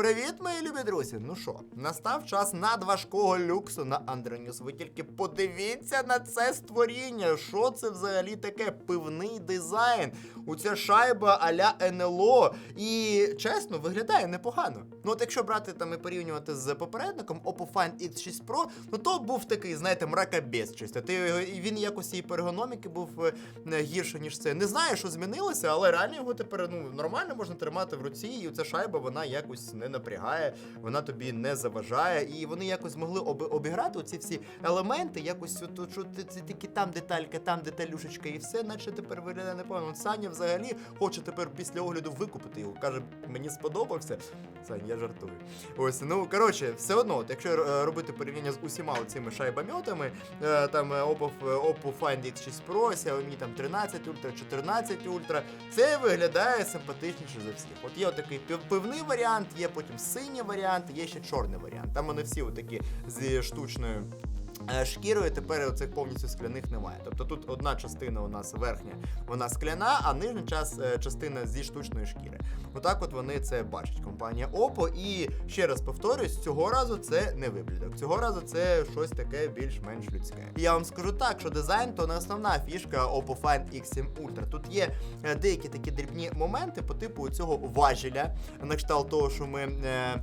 Привіт, мої любі друзі! Ну що, настав час надважкого люксу на Андронюс. Ви тільки подивіться на це створіння. Що це взагалі таке? Пивний дизайн. У ця шайба а-ля НЛО. І чесно, виглядає непогано. Ну от якщо брати там і порівнювати з попередником Oppo Find X6 Pro, ну то був такий, знаєте, мракобес чисто. Ти його- він якось і по ергономіки був е, гірше, ніж це. Не знаю, що змінилося, але реально його тепер ну нормально можна тримати в руці, і ця шайба вона якось не напрягає, вона тобі не заважає. І вони якось змогли об, обіграти оці всі елементи, якось от, от, що ти- це такі там деталька, там деталюшечка, і все, наче тепер виглядає непогано. От Саня взагалі хоче тепер після огляду викупити його. Каже, мені сподобався. Сань, я жартую. Ось, ну коротше, все одно, от, якщо е, робити порівняння з усіма цими шайбометами, е, там е, Oppo, Find X6 Pro, Xiaomi там 13 Ultra, 14 Ultra, це виглядає симпатичніше за всіх. От є отакий пив- пивний варіант, є потім синій варіант, є ще чорний варіант. Там вони всі отакі зі штучною. Е, Шкірою тепер оцих повністю скляних немає. Тобто тут одна частина у нас верхня, вона скляна, а нижня час, е, частина зі штучної шкіри. Отак от вони це бачать, компанія Oppo. І ще раз повторюсь, цього разу це не виблядок. Цього разу це щось таке більш-менш людське. І я вам скажу так, що дизайн то не основна фішка Oppo Find X7 Ultra. Тут є е, деякі такі дрібні моменти по типу цього важеля, на кшталт того, що ми е, е,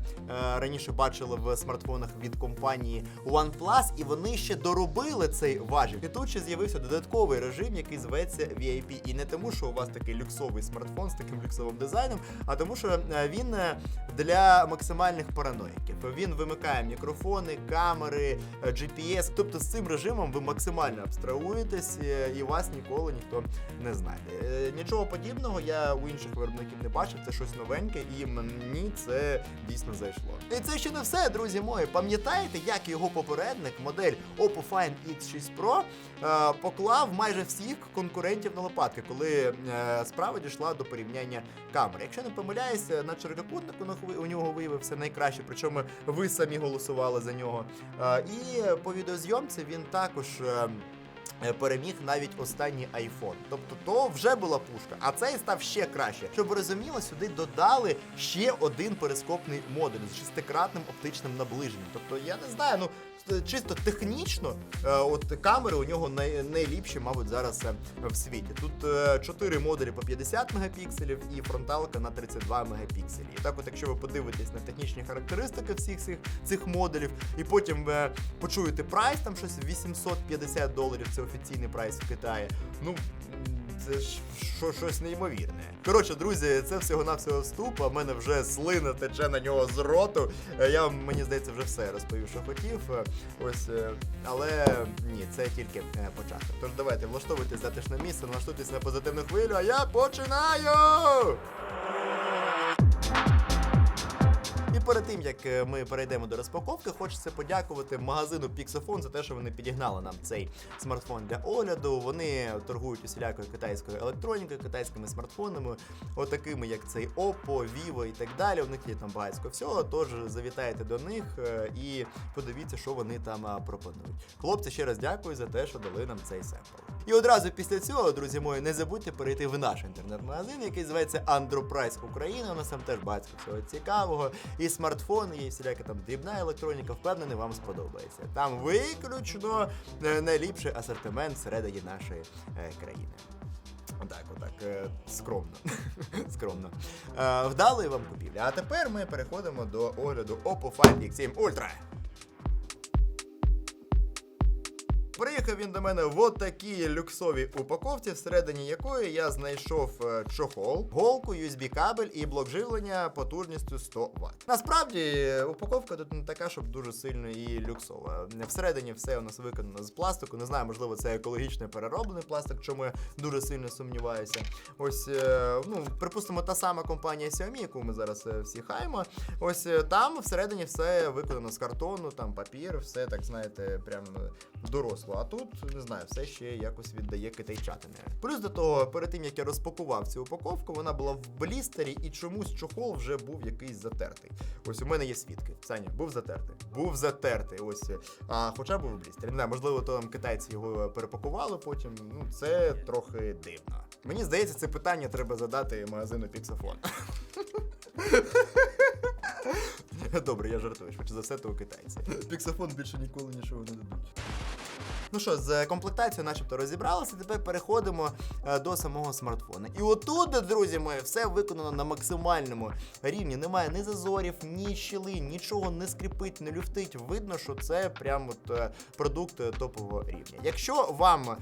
раніше бачили в смартфонах від компанії OnePlus, і вони ще доробили цей важіль. І тут ще з'явився додатковий режим, який зветься VIP. І не тому, що у вас такий люксовий смартфон з таким люксовим дизайном, а тому, що е, він е, для максимальних параноїків. Він вимикає мікрофони, камери, е, GPS. Тобто з цим режимом ви максимально абстрагуєтесь і вас ніколи ніхто не знайде. Нічого подібного я у інших виробників не бачив. Це щось новеньке, і мені це дійсно зайшло. І це ще не все, друзі мої. Пам'ятаєте, як його попередник, модель Oppo Find X6 Pro, е, поклав майже всіх конкурентів на лопатки, коли е, справа дійшла до порівняння камер. Якщо не помиляюся, на чорнокутнику у нього виявився найкраще, причому ви самі голосували за нього. Е, І по відеозйомці він також. е, е, Переміг навіть останній iPhone. Тобто то вже була пушка, а цей став ще краще. Щоб ви розуміли, сюди додали ще один перископний модуль з шестикратним оптичним наближенням. Тобто я не знаю, ну чисто технічно, е, от камери у нього най, найліпші, мабуть, зараз е, в світі. Тут е, 4 модулі по 50 мегапікселів і фронталка на 32 мегапікселі. І так, от, якщо ви подивитесь на технічні характеристики всіх цих, цих модулів, і потім е, почуєте прайс, там щось 850 доларів, це офіційний прайс в Китаї. Ну. Це ж що, щось неймовірне. Коротше, друзі, це всього-навсього вступ, а в мене вже слина тече на нього з роту. Е, Я вам, мені здається, вже все розповів, що хотів. Е, Ось, е, але ні, це тільки початок. Тож давайте влаштовуйтесь затишне місце, налаштуйтесь на позитивну хвилю, а я починаю! Перед тим як е, ми перейдемо до розпаковки, хочеться подякувати магазину Pixofon за те, що вони підігнали нам цей смартфон для огляду. Вони торгують усілякою китайською електронікою, китайськими смартфонами, отакими як цей Oppo, Vivo і так далі. У них є там багатько всього. Тож завітайте до них е, і подивіться, що вони там пропонують. Хлопці, ще раз дякую за те, що дали нам цей семпл. І одразу після цього, друзі мої, не забудьте перейти в наш інтернет-магазин, який зветься Andropриce Україна. У нас там теж багато всього цікавого. І смартфони, є всіляка там дрібна електроніка, впевнений, вам сподобається. Там виключно е, найліпший асортимент всередині нашої е, країни. Отак, отак, е, скромно. скромно. Вдалої вам купівлі. А тепер ми переходимо до огляду Oppo Find X7 Ultra. Приїхав він до мене в отакій люксовій упаковці, всередині якої я знайшов е, чохол, голку, USB-кабель і блок живлення потужністю 100 Вт. Насправді упаковка тут не така, щоб дуже сильно і люксова. Всередині все у нас виконано з пластику. Не знаю, можливо, це екологічно перероблений пластик, чому я дуже сильно сумніваюся. Ось, е, ну, припустимо, та сама компанія Xiaomi, яку ми зараз е, всі хаємо. Ось там всередині все виконано з картону, там папір, все так знаєте, прям е, доросло. А тут не знаю, все ще якось віддає китайчатини. Плюс до того, перед тим як я розпакував цю упаковку, вона була в блістері і чомусь чохол вже був якийсь затертий. Ось у мене є свідки. Саня, був затертий. Був затертий. Ось. А хоча був в блістері. Не знаю, можливо, то там китайці його перепакували потім. Ну, це трохи дивно. Мені здається, це питання треба задати магазину Pixofon. Добре, я жартую, швидше за все, то у китайці. Піксофон більше ніколи нічого не дадуть. Ну що, з комплектацією начебто розібралися, тепер переходимо е, до самого смартфона. І отут, друзі мої, все виконано на максимальному рівні. Немає ні зазорів, ні щілин, нічого не скрипить, не люфтить. Видно, що це прям от е, продукт е, топового рівня. Якщо вам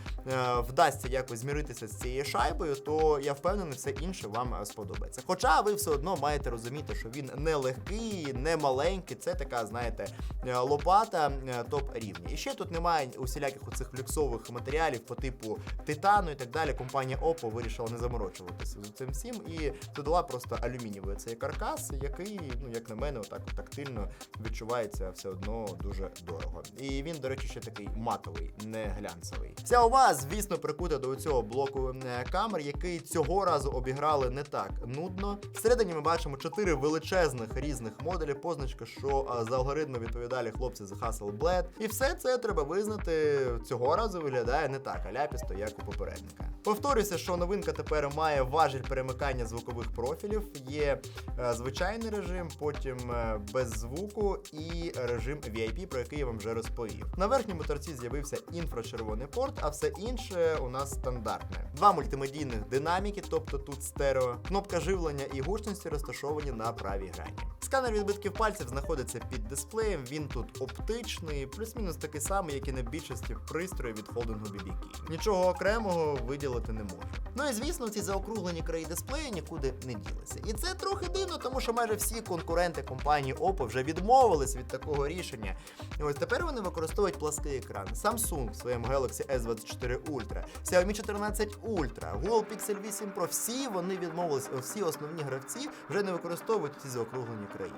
вдасться якось зміритися з цією шайбою, то я впевнений, все інше вам сподобається. Хоча ви все одно маєте розуміти, що він не легкий, не маленький, це така, знаєте, е, лопата е, топ рівня. І ще тут немає усіляких оцих люксових матеріалів по типу титану і так далі. Компанія Oppo вирішила не заморочуватися з цим всім і додала просто алюмінієвий цей каркас, який, ну як на мене, отак тактильно відчувається все одно дуже дорого. І він, до речі, ще такий матовий, не глянцевий. Вся увага, звісно, прикута до цього блоку е, камер, який цього разу обіграли не так нудно. Всередині ми бачимо чотири величезних різних моделі. Позначка, що за алгоритми відповідалі хлопці з Hasselblad. І все це треба визнати. Цього разу виглядає не так аляпісто, як у попередника. Повторюся, що новинка тепер має важіль перемикання звукових профілів. Є е, звичайний режим, потім е, без звуку і режим VIP, про який я вам вже розповів. На верхньому торці з'явився інфрачервоний порт, а все інше у нас стандартне. Два мультимедійних динаміки, тобто тут стерео, кнопка живлення і гучності розташовані на правій грані. Сканер відбитків пальців знаходиться під дисплеєм. Він тут оптичний, плюс-мінус такий самий, як і на більшості пристроїв від холдингу BB Key. Нічого окремого виділити не можу. Ну і звісно, ці заокруглені краї дисплею нікуди не ділися. І це трохи дивно, тому що майже всі конкуренти компанії Oppo вже відмовились від такого рішення. І ось тепер вони використовують плаский екран. Samsung в своєму Galaxy S24 Ultra, Xiaomi 14 Ultra, Google Pixel 8 Pro, всі вони відмовились, всі основні гравці вже не використовують ці заокруглені краї.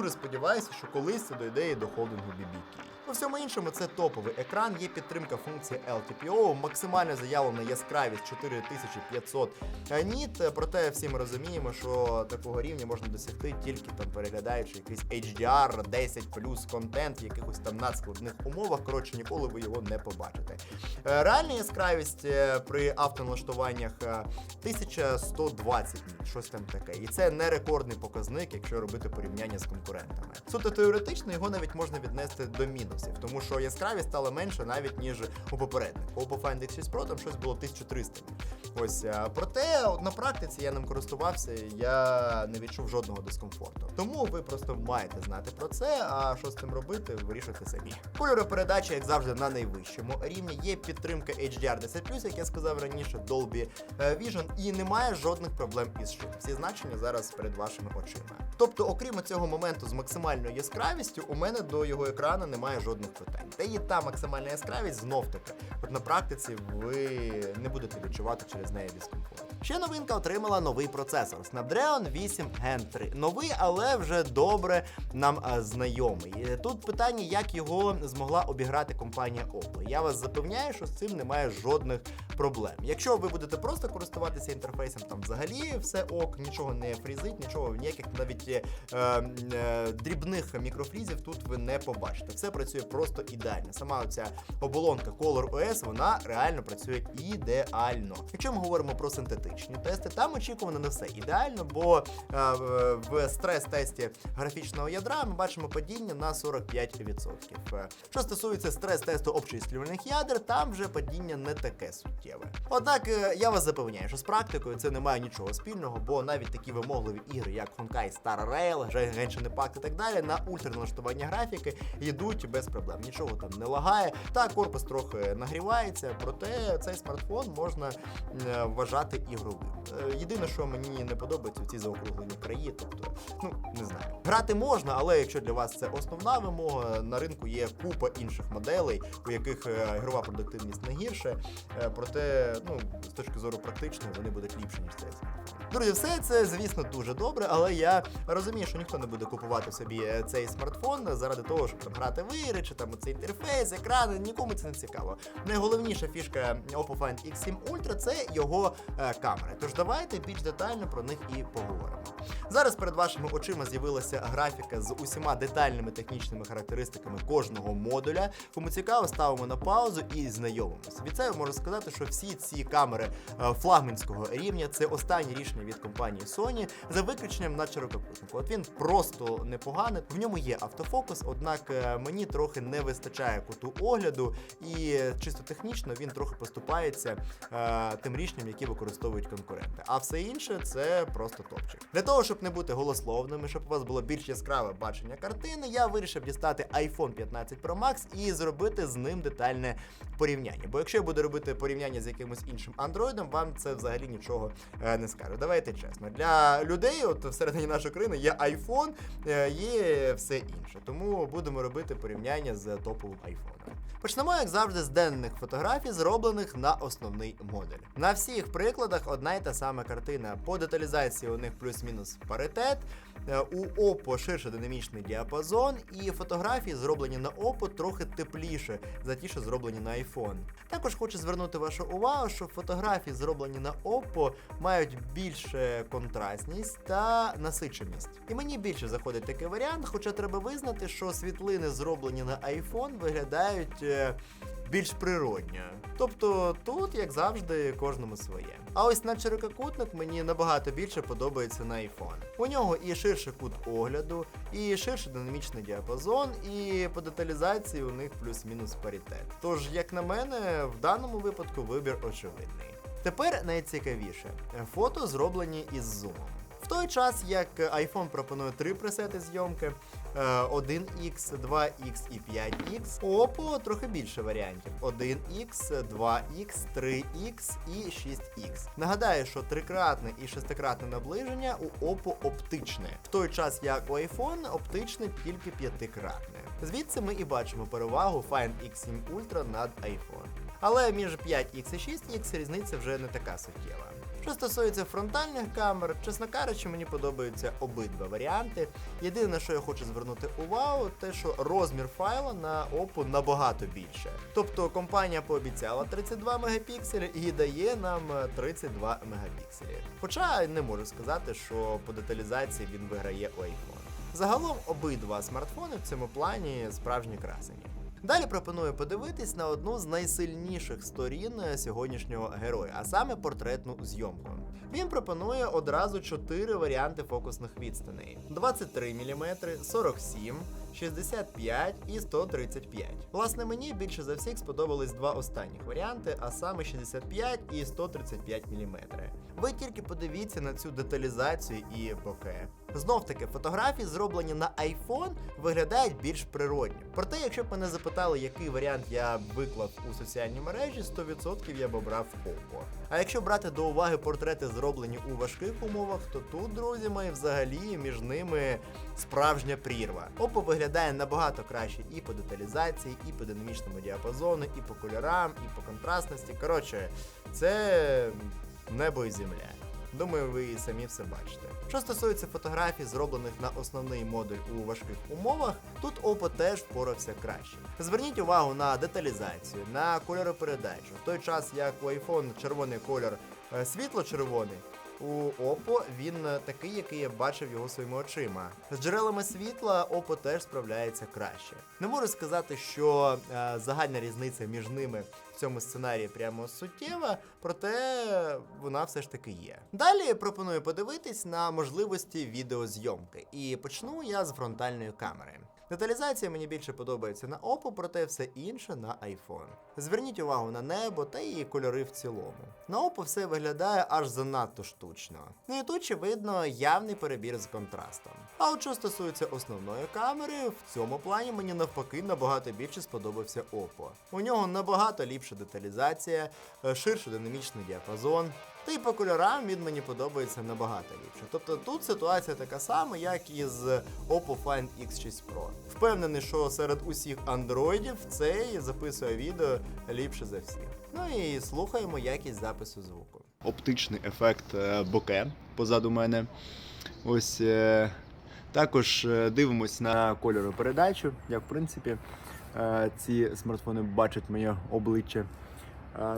Дуже сподіваюся, що колись це дойде і до холдингу BB Key. У всьому іншому це топовий екран, є підтримка функції LTPO, максимально заявлена яскравість 4500 ніт. Проте всі ми розуміємо, що такого рівня можна досягти тільки там переглядаючи якийсь HDR 10 плюс контент в якихось там надскладних умовах. Коротше, ніколи ви його не побачите. Е, Реальна яскравість е, при автоналаштуваннях е, 1120 ніт, щось там таке. І це не рекордний показник, якщо робити порівняння з конкурентами. Суто теоретично його навіть можна віднести до мінусів, тому що яскравість стала менше навіть ніж у попереднику. У Find X6 Pro там щось було 1300. Ось проте на практиці я ним користувався, я не відчув жодного дискомфорту. Тому ви просто маєте знати про це. А що з цим робити, вирішуйте самі. Кольоропередача, як завжди, на найвищому рівні. Є підтримка HDR 10+, як я сказав раніше, Dolby е, Vision, і немає жодних проблем із шум. Всі значення зараз перед вашими очима. Тобто, окрім цього моменту з максимальною яскравістю, у мене до його екрану немає жодних питань. Та і та максимальна яскравість знов таки. От на практиці ви не будете відчувати через неї дискомфорт. Ще новинка отримала новий процесор Snapdragon 8 Gen 3. Новий, але вже добре нам а, знайомий. Е, Тут питання, як його змогла обіграти компанія Oppo. Я вас запевняю, що з цим немає жодних проблем. Якщо ви будете просто користуватися інтерфейсом, там взагалі все ок, нічого не фрізить, нічого ніяких навіть е, е, дрібних мікрофрізів тут ви не побачите. Все працює просто ідеально. Сама оця оболонка Color OS, вона реально працює ідеально. Якщо ми говоримо про синтетичні тести, там очікувано не все ідеально, бо е, в- стрес-тесті графічного ядра ми бачимо падіння на 45%. Е, Що стосується стрес-тесту обчислювальних ядер, там вже падіння не таке суттєве. Однак е, я вас запевняю, що з практикою це не має нічого спільного, бо навіть такі вимогливі ігри, як Honkai Star Rail, Genshin Impact і так далі, на ультраналаштування графіки йдуть без проблем. Нічого там не лагає. Та корпус трохи нагрівається, проте цей смартфон можна е, вважати ігровим. Е, Єдине, що мені не подобається, ці заокруглені краї, тобто, ну не знаю. Грати можна, але якщо для вас це основна вимога, на ринку є купа інших моделей, у яких е, ігрова продуктивність не гірше. Проте, ну, з точки зору практичної, вони будуть ліпші, ніж цей. Друзі, все це, звісно, дуже добре, але я розумію, що ніхто не буде купувати собі е, цей смартфон заради того, щоб там грати в ігри, чи там цей інтерфейс, екрани. Нікому це не цікаво. Найголовніша фішка Oppo Find X7 Ultra це його е, камери. Тож давайте більш детально про них і поговоримо. Зараз перед вашими очима з'явилася графіка з усіма детальними технічними характеристиками кожного модуля. Кому цікаво, ставимо на паузу і знайомимося. Від себе можу сказати, що всі ці камери е, флагманського рівня це останнє рішення від компанії Sony за виключенням на ширококутнику. От він просто непоганий. В ньому є автофокус, однак е, мені трохи не вистачає куту огляду, і чисто технічно він трохи поступається е, тим рішенням, які використовують конкуренти. А все інше це просто топчик. Для того, щоб не бути голословними, щоб у вас було більш яскраве бачення картини, я вирішив дістати iPhone 15 Pro Max і зробити з ним детальне порівняння. Бо якщо я буду робити порівняння з якимось іншим андроїдом, вам це взагалі нічого е, не скаже. Давайте чесно. Для людей, от всередині нашої країни, є iPhone, є все інше. Тому будемо робити порівняння з топовим iPhone. Почнемо, як завжди, з денних фотографій, зроблених на основний модуль. На всіх прикладах одна й та сама картина. По деталізації у них плюс-мінус паритет. Е, У Oppo ширше динамічний діапазон, і фотографії, зроблені на Oppo, трохи тепліше за ті, що зроблені на iPhone. Також хочу звернути вашу увагу, що фотографії, зроблені на Oppo, мають більше контрастність та насиченість. І мені більше заходить такий варіант, хоча треба визнати, що світлини, зроблені на iPhone, виглядають. е, Більш природньо. Тобто тут, як завжди, кожному своє. А ось на ширококутник мені набагато більше подобається на iPhone. У нього і ширший кут огляду, і ширший динамічний діапазон, і по деталізації у них плюс-мінус паритет. Тож, як на мене, в даному випадку вибір очевидний. Тепер найцікавіше: фото зроблені із зумом. Той час, як iPhone пропонує три пресети зйомки: е, 1X, 2X і 5X, у Oppo трохи більше варіантів: 1X, 2X, 3X і 6X. Нагадаю, що трикратне і шестикратне наближення у Oppo оптичне, в той час як у iPhone оптичне тільки п'ятикратне. Звідси ми і бачимо перевагу Find X7 Ultra над iPhone. Але між 5X і 6X різниця вже не така суттєва. Що стосується фронтальних камер, чесно кажучи, мені подобаються обидва варіанти. Єдине, на що я хочу звернути увагу, те, що розмір файла на Oppo набагато більше. Тобто компанія пообіцяла 32 мегапікселі і дає нам е, 32 мегапікселі. Хоча не можу сказати, що по деталізації він виграє у iPhone. Загалом обидва смартфони в цьому плані справжні красені. Далі пропоную подивитись на одну з найсильніших сторін е, сьогоднішнього героя, а саме портретну зйомку. Він пропонує одразу чотири варіанти фокусних відстаней: 23 мм, 47, 65 і 135. Власне, мені більше за всіх сподобались два останніх варіанти, а саме 65 і 135 мм. Ви тільки подивіться на цю деталізацію і боке. Знов таки, фотографії, зроблені на iPhone, виглядають більш природні. Проте, якщо б мене запитали, який варіант я виклав у соціальні мережі, 100% я б обрав Oppo. А якщо брати до уваги портрети, зроблені у важких умовах, то тут, друзі мої, взагалі між ними справжня прірва. Oppo виглядає набагато краще і по деталізації, і по динамічному діапазону, і по кольорам, і по контрастності. Коротше, це небо і земля. Думаю, ви і самі все бачите. Що стосується фотографій, зроблених на основний модуль у важких умовах, тут Oppo теж впорався краще. Зверніть увагу на деталізацію, на кольоропередачу. В той час, як у iPhone червоний кольор е, світло-червоний. У Oppo він е, такий, який я бачив його своїми очима. З джерелами світла Oppo теж справляється краще. Не можу сказати, що е, загальна різниця між ними в цьому сценарії прямо суттєва, проте вона все ж таки є. Далі пропоную подивитись на можливості відеозйомки, і почну я з фронтальної камери. Деталізація мені більше подобається на Oppo, проте все інше на iPhone. Зверніть увагу на небо та її кольори в цілому. На Oppo все виглядає аж занадто штучно. Ну і тут ще видно явний перебір з контрастом. А от що стосується основної камери, в цьому плані мені навпаки набагато більше сподобався Oppo. У нього набагато ліпша деталізація, е, ширший динамічний діапазон. Та й по кольорам він мені подобається набагато ліпше. Тобто тут ситуація така сама, як і з Oppo Find X6 Pro. Впевнений, що серед усіх андроїдів цей записує відео ліпше за всіх. Ну і слухаємо якість запису звуку. оптичний ефект е, боке позаду мене. Ось е, також е, дивимось на кольоропередачу, як в принципі ці смартфони бачать моє обличчя.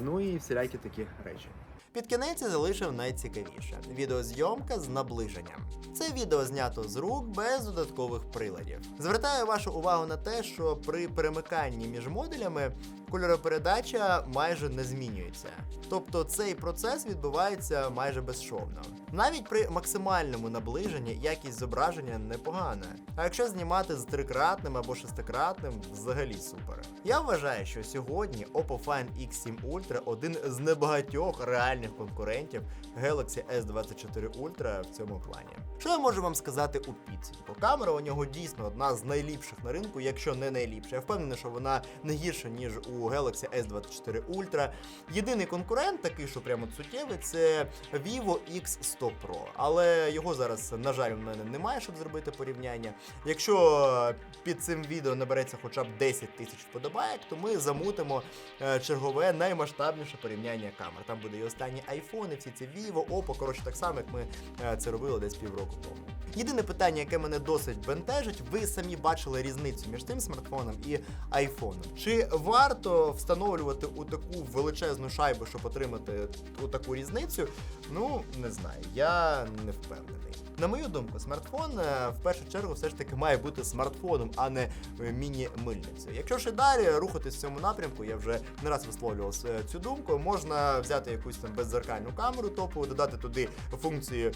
Ну і всілякі такі речі. Під кінець залишив найцікавіше відеозйомка з наближенням. Це відео знято з рук без додаткових приладів. Звертаю вашу увагу на те, що при перемиканні між модулями кольоропередача майже не змінюється. Тобто цей процес відбувається майже безшовно. Навіть при максимальному наближенні якість зображення непогана. А якщо знімати з трикратним або шестикратним, взагалі супер. Я вважаю, що сьогодні Oppo Find X7 Ultra один з небагатьох реальних конкурентів Galaxy S24 Ultra в цьому плані. Що я можу вам сказати у підсумку? Камера у нього дійсно одна з найліпших на ринку, якщо не найліпша. Я впевнений, що вона не гірша, ніж у Galaxy S24 Ultra. Єдиний конкурент, такий, що прямо суттєвий, це Vivo X100 Pro. Але його зараз, на жаль, в мене немає, щоб зробити порівняння. Якщо під цим відео набереться хоча б 10 тисяч вподобайок, то ми замутимо е, чергове наймасштабніше порівняння камер. Там буде і останні айфони, всі ці Vivo, Oppo, коротше, так само, як ми е, це робили десь півроку тому. Єдине питання, яке мене досить бентежить, ви самі бачили різницю між цим смартфоном і айфоном. Чи варто встановлювати у таку величезну шайбу, щоб отримати у таку різницю? Ну, не знаю, я не впевнений. На мою думку, смартфон е, в першу чергу все ж таки має бути смартфоном, а не е, міні-мильницею. Якщо ще далі рухатись в цьому напрямку, я вже не раз висловлював е, цю думку. Можна взяти якусь там беззеркальну камеру топову, додати туди функції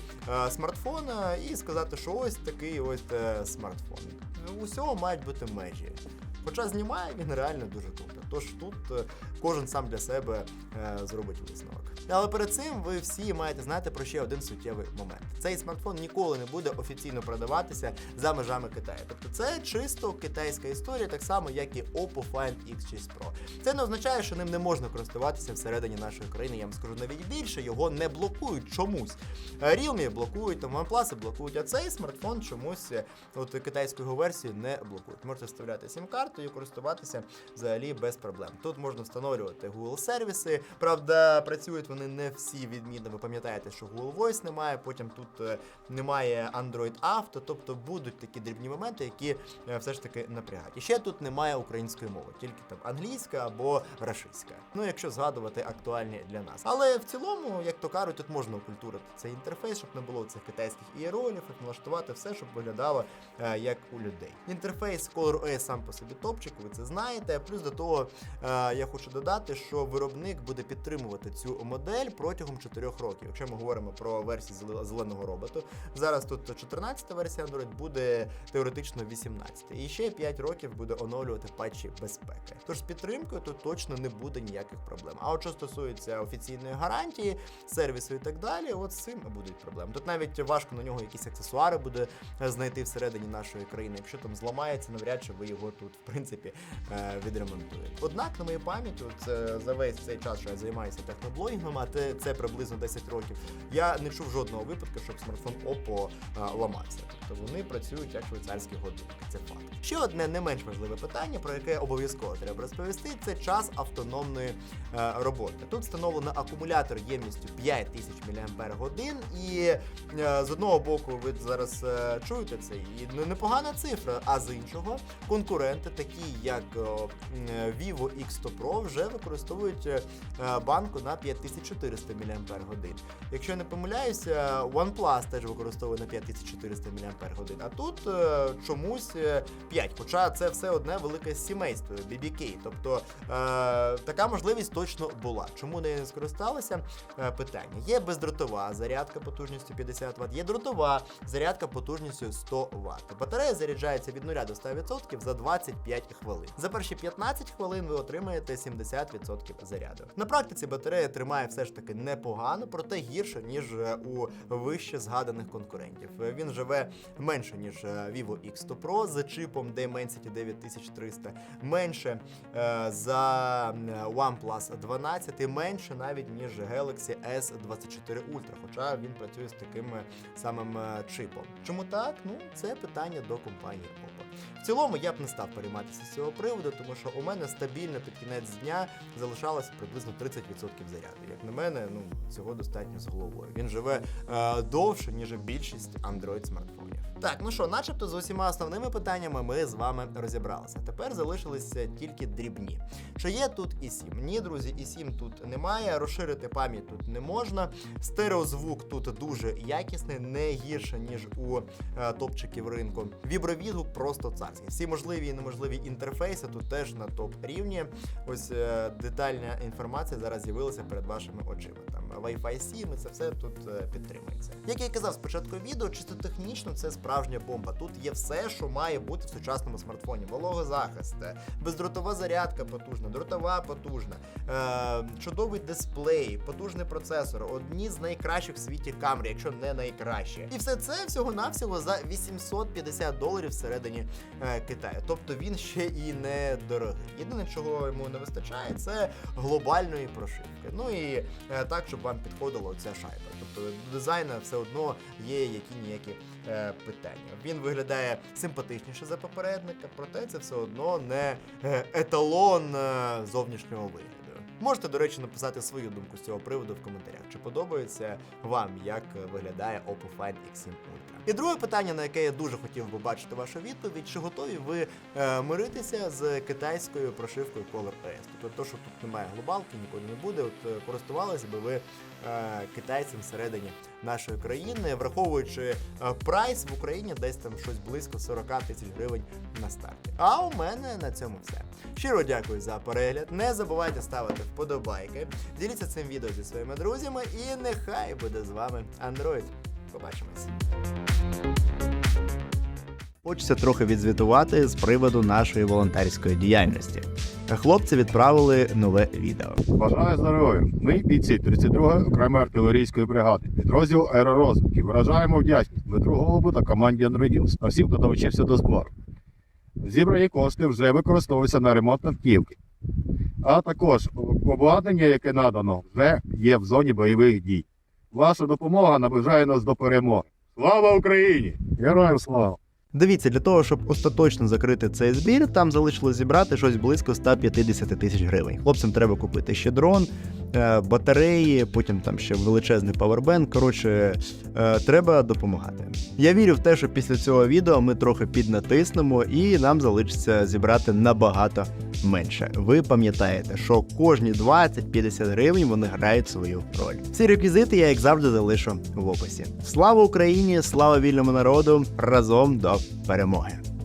смартфона і сказати, що ось такий ось смартфон. Усього мають бути межі. Хоча знімає він реально дуже круто. Тож тут е, кожен сам для себе е, зробить висновок. Але перед цим ви всі маєте знати про ще один суттєвий момент. Цей смартфон ніколи не буде офіційно продаватися за межами Китаю. Тобто це чисто китайська історія, так само як і Oppo Find X6 Pro. Це не означає, що ним не можна користуватися всередині нашої країни. Я вам скажу навіть більше, його не блокують чомусь. Realme блокують, там OnePlus блокують, а цей смартфон чомусь е, от китайську версію не блокують. Можете вставляти сім-карту і користуватися взагалі без проблем. Тут можна встановлювати Google сервіси. Правда, працюють вони не всі відмінно. Ви пам'ятаєте, що Google Voice немає, потім тут е, немає Android Auto, тобто будуть такі дрібні моменти, які е, все ж таки напрягають. І ще тут немає української мови, тільки там англійська або рашистська. Ну, якщо згадувати актуальні для нас. Але в цілому, як то кажуть, тут можна окультурити цей інтерфейс, щоб не було цих китайських ієролів, налаштувати все, щоб виглядало е, як у людей. Інтерфейс ColorOS сам по собі топчик, ви це знаєте. Плюс до того е, я хочу додати, що виробник буде підтримувати цю модель протягом 4 років. Якщо ми говоримо про версію зеле- зеленого роботу, зараз тут 14 версія Android буде теоретично 18. І ще 5 років буде оновлювати патчі безпеки. Тож з підтримкою тут точно не буде ніяких проблем. А от що стосується офіційної гарантії, сервісу і так далі, от з цим будуть проблеми. Тут навіть важко на нього якісь аксесуари буде е, знайти всередині нашої країни. Якщо там зламається, навряд чи ви його тут, в принципі, е, відремонтуєте. Однак, на моїй пам'яті, от, е, за весь цей час, що я займаюся техноблогінгом, а те- це приблизно 10 років, я не чув жодного випадку, щоб смартфон Oppo е, ламався. Тобто вони працюють як швейцарські годинники. Це факт. Ще одне не менш важливе питання, про яке обов'язково треба розповісти, це час автономної е, роботи. Тут встановлено акумулятор ємністю 5000 мАч, і е, з одного боку ви зараз е, чуєте це, і непогана цифра. А з іншого, конкуренти, такі як м, Vivo X100 Pro, вже використовують е, банку на 5400 мАч. Якщо я не помиляюся, OnePlus теж використовує на 5400 мАч, а тут е, чомусь е, 5. Хоча це все одне велике сімейство BBK. Тобто е, така можливість точно була. Чому не скористалися? Е, питання. Є бездротова зарядка потужністю 50 Вт, є дротова зарядка потужністю 100 Вт. Батарея заряджається від 0 до 100% за 25 хвилин. За перші 15 хвилин ви отримаєте 70% заряду. На практиці батарея тримає все ж таки непогано, проте гірше, ніж е, у вище згаданих конкурентів. Він живе менше, ніж е, Vivo X100 Pro з чипом Dimensity 9300, менше е, за OnePlus 12 і менше навіть ніж Galaxy S24 Ultra, хоча він працює з таким самим чипом. Чому так? Ну, це питання до компанії Oppo. В цілому я б не став перейматися з цього приводу, тому що у мене стабільно під кінець дня залишалося приблизно 30% заряду. Як на мене, ну цього достатньо з головою. Він живе е, довше, ніж більшість Android смартфонів. Так, ну що, начебто з усіма основними питаннями ми з вами розібралися. Тепер залишилися тільки дрібні. Чи є тут і 7? Ні, друзі, і 7 тут немає. Розширити пам'ять тут не можна. Стереозвук тут дуже якісний, не гірше, ніж у е, топчиків ринку. Вібровідгук просто царський. Всі можливі і неможливі інтерфейси тут теж на топ рівні. Ось е, детальна інформація зараз з'явилася перед вашими очима. Там Wi-Fi 7, і це все тут е, підтримується. Як я казав спочатку відео, чисто технічно це справжня бомба. Тут є все, що має бути в сучасному смартфоні: вологозахист, е, бездротова зарядка потужна, дротова потужна, е, чудовий дисплей, потужний процесор, одні з найкращих в світі камер, якщо не найкращі. І все це всього-навсього за 850 доларів всередині Китаю. Тобто він ще і не дорогий. Єдине, чого йому не вистачає, це глобальної прошивки. Ну і так, щоб вам підходила ця шайба. Тобто до дизайну все одно є які ніякі е, питання. Він виглядає симпатичніше за попередника, проте це все одно не е, еталон е, зовнішнього вигляду. Можете, до речі, написати свою думку з цього приводу в коментарях. Чи подобається вам, як виглядає Oppo Find X7 Ultra? І друге питання, на яке я дуже хотів би бачити вашу відповідь: чи готові ви е, миритися з китайською прошивкою Color OS? Тобто, то, що тут немає глобалки, ніколи не буде. От е, користувалися би ви е, китайцем всередині нашої країни, враховуючи е, прайс в Україні десь там щось близько 40 тисяч гривень на старті. А у мене на цьому все. Щиро дякую за перегляд. Не забувайте ставити вподобайки, діліться цим відео зі своїми друзями, і нехай буде з вами Android. Побачимось. Хочеться трохи відзвітувати з приводу нашої волонтерської діяльності. Хлопці відправили нове відео. Бажаю здоров'я. Ми бійці 32-ї окремої артилерійської бригади, підрозділ аеророзвідки. Виражаємо вдячність Дмитру Голубу та команді Андроділс та всім, хто долучився до збору. Зібрані кошти вже використовуються на ремонт автівки. А також обладнання, яке надано, вже є в зоні бойових дій. Ваша допомога наближає нас до перемоги. Слава Україні! Героям слава! Дивіться, для того, щоб остаточно закрити цей збір, там залишилось зібрати щось близько 150 тисяч гривень. Хлопцям треба купити ще дрон, е, батареї, потім там ще величезний павербенк. Коротше, е, треба допомагати. Я вірю в те, що після цього відео ми трохи піднатиснемо і нам залишиться зібрати набагато менше. Ви пам'ятаєте, що кожні 20-50 гривень вони грають свою роль. Ці реквізити я, як завжди, залишу в описі. Слава Україні! Слава вільному народу! Разом до para morrer.